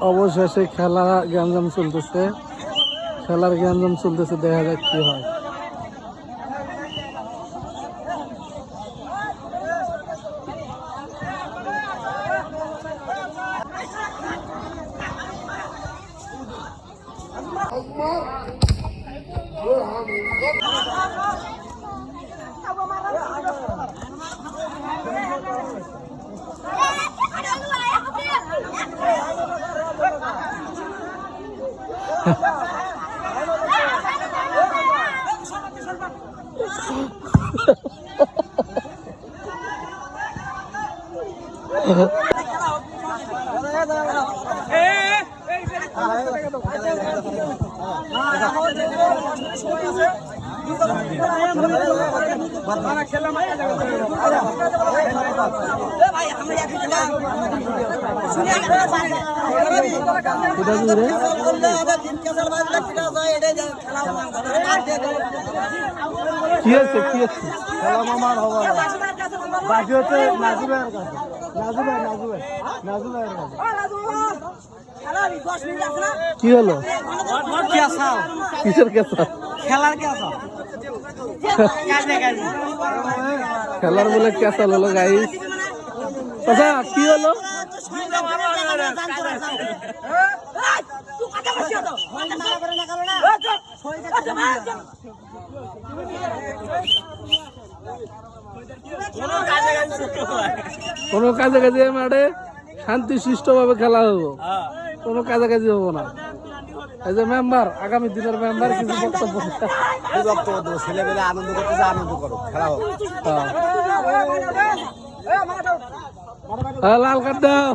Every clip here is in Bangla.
অবশেষে খেলা গ্যাঞ্জাম চলতেছে। খেলার গ্যাঞ্জাম চলতেছে দেখা যাক কি হয়। এটা কি আছে কি আছে খেলা মামার হওয়া বাকি হচ্ছে নাজু ভাইয়ের কাছে। নাজু ভাই নাজু ভাই। নাজু ভাইয়ের কাছে। কি হলো? কিসের কেসা? খেলার কি আছে কাজে কাজে খেলার বলে কেসা হলো গাই আচ্ছা কি হলো? কোনো কাজে কাজে মাঠে শান্তি ভাবে খেলা হব কোনো কাজে কাজে হব না। এই যে মেম্বার আগামী দিনের মেম্বার কিছু বক্তব্য বক্তব্য দেবো আনন্দ করতেছে আনন্দ করো খেলা হোক। হ্যাঁ, লাল কার্ড দাও।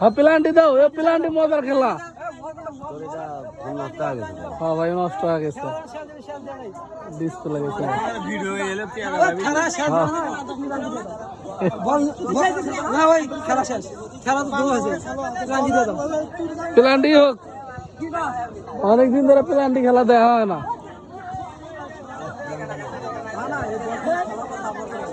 হ্যাঁ প্লান্টি দাও এ প্লান্টি মজার খেলা। হ্যাঁ ভাই নষ্ট হয়ে গেছে। ডিসপ্লে গেছে। দাও। প্লান্টি হোক। অনেকদিন ধরে প্লান্টি খেলা দেওয়া হয় না।